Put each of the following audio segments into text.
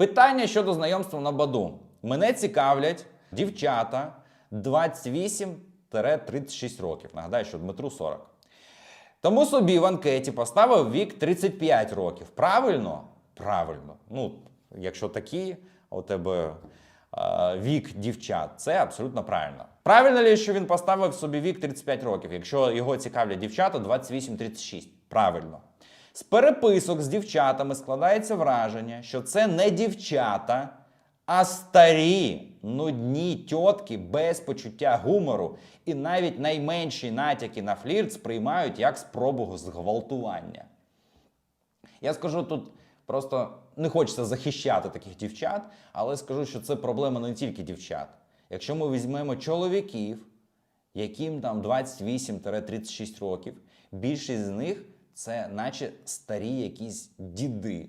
Питання щодо знайомства на Баду. Мене цікавлять дівчата 28-36 років. Нагадаю, що Дмитру 40. Тому собі в анкеті поставив вік 35 років. Правильно? Правильно. Ну, якщо такі, у тебе е, вік дівчат, це абсолютно правильно. Правильно ли, що він поставив собі вік 35 років, якщо його цікавлять дівчата 28-36? Правильно. З переписок з дівчатами складається враження, що це не дівчата, а старі, нудні тьотки без почуття гумору і навіть найменші натяки на флірт сприймають як спробу зґвалтування. Я скажу тут просто не хочеться захищати таких дівчат, але скажу, що це проблема не тільки дівчат. Якщо ми візьмемо чоловіків, яким там 28-36 років, більшість з них це наче старі якісь діди.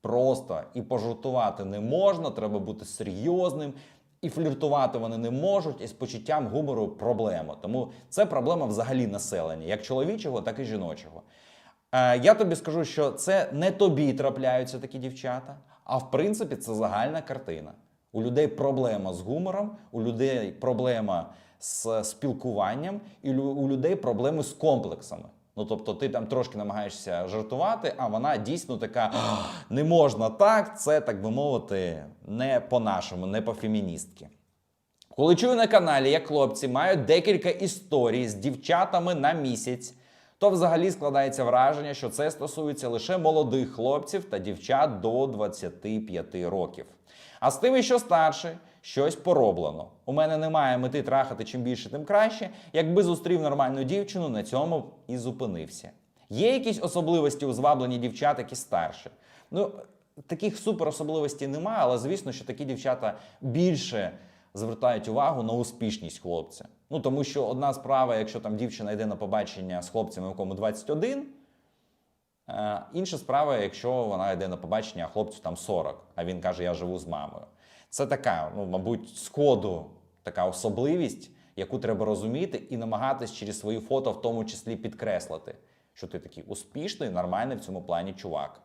Просто і пожартувати не можна, треба бути серйозним. І фліртувати вони не можуть, і з почуттям гумору проблема. Тому це проблема взагалі населення, як чоловічого, так і жіночого. Е, я тобі скажу, що це не тобі трапляються такі дівчата, а в принципі це загальна картина. У людей проблема з гумором, у людей проблема з спілкуванням, і у людей проблеми з комплексами. Ну тобто, ти там трошки намагаєшся жартувати, а вона дійсно така не можна так, це так би мовити, не по-нашому, не по-феміністки. Коли чую на каналі, як хлопці мають декілька історій з дівчатами на місяць, то взагалі складається враження, що це стосується лише молодих хлопців та дівчат до 25 років. А з тими, що старше, щось пороблено. У мене немає мети трахати чим більше, тим краще. Якби зустрів нормальну дівчину, на цьому і зупинився. Є якісь особливості у звабленні дівчат, які старше. Ну, таких суперособливостей немає, але звісно, що такі дівчата більше звертають увагу на успішність хлопця. Ну тому що одна справа, якщо там дівчина йде на побачення з хлопцем, якому 21, е, інша справа, якщо вона йде на побачення, а хлопцю там 40, а він каже, я живу з мамою. Це така, ну, мабуть, сходу така особливість, яку треба розуміти і намагатись через свої фото, в тому числі, підкреслити, що ти такий успішний, нормальний в цьому плані чувак.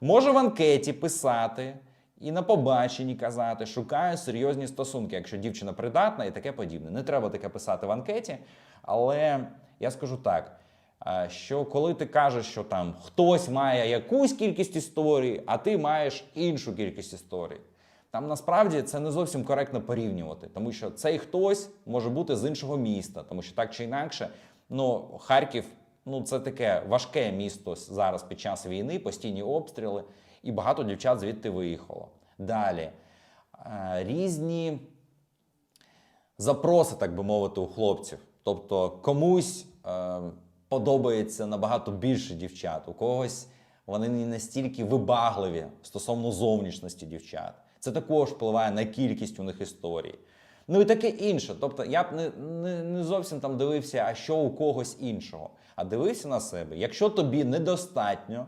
Може в анкеті писати і на побаченні казати, шукаю серйозні стосунки, якщо дівчина придатна і таке подібне. Не треба таке писати в анкеті, але я скажу так. Що коли ти кажеш, що там хтось має якусь кількість історій, а ти маєш іншу кількість історій, там насправді це не зовсім коректно порівнювати, тому що цей хтось може бути з іншого міста, тому що так чи інакше, ну Харків ну це таке важке місто зараз під час війни, постійні обстріли, і багато дівчат звідти виїхало. Далі е, різні запроси, так би мовити, у хлопців. Тобто комусь е, подобається набагато більше дівчат, у когось вони не настільки вибагливі стосовно зовнішності дівчат. Це також впливає на кількість у них історій. Ну і таке інше. Тобто я б не, не, не зовсім там дивився, а що у когось іншого, а дивився на себе. Якщо тобі недостатньо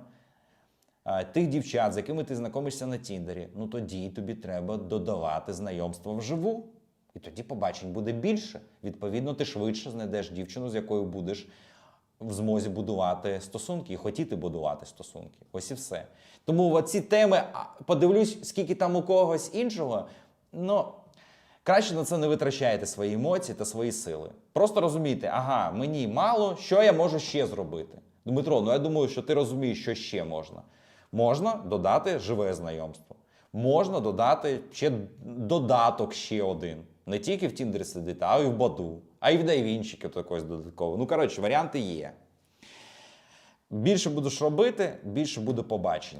тих дівчат, з якими ти знайомишся на Тіндері, ну тоді тобі треба додавати знайомство вживу. І тоді побачень буде більше. Відповідно, ти швидше знайдеш дівчину, з якою будеш в змозі будувати стосунки і хотіти будувати стосунки. Ось і все. Тому ці теми, подивлюсь, скільки там у когось іншого. Ну, краще на це не витрачайте свої емоції та свої сили. Просто розумійте, ага, мені мало, що я можу ще зробити. Дмитро, ну я думаю, що ти розумієш, що ще можна. Можна додати живе знайомство. Можна додати ще додаток ще один. Не тільки в Тіндері сидите, а й в Баду, а й в Дайвінчики такось додатково. Ну, коротше, варіанти є. Більше будеш робити, більше буде побачень.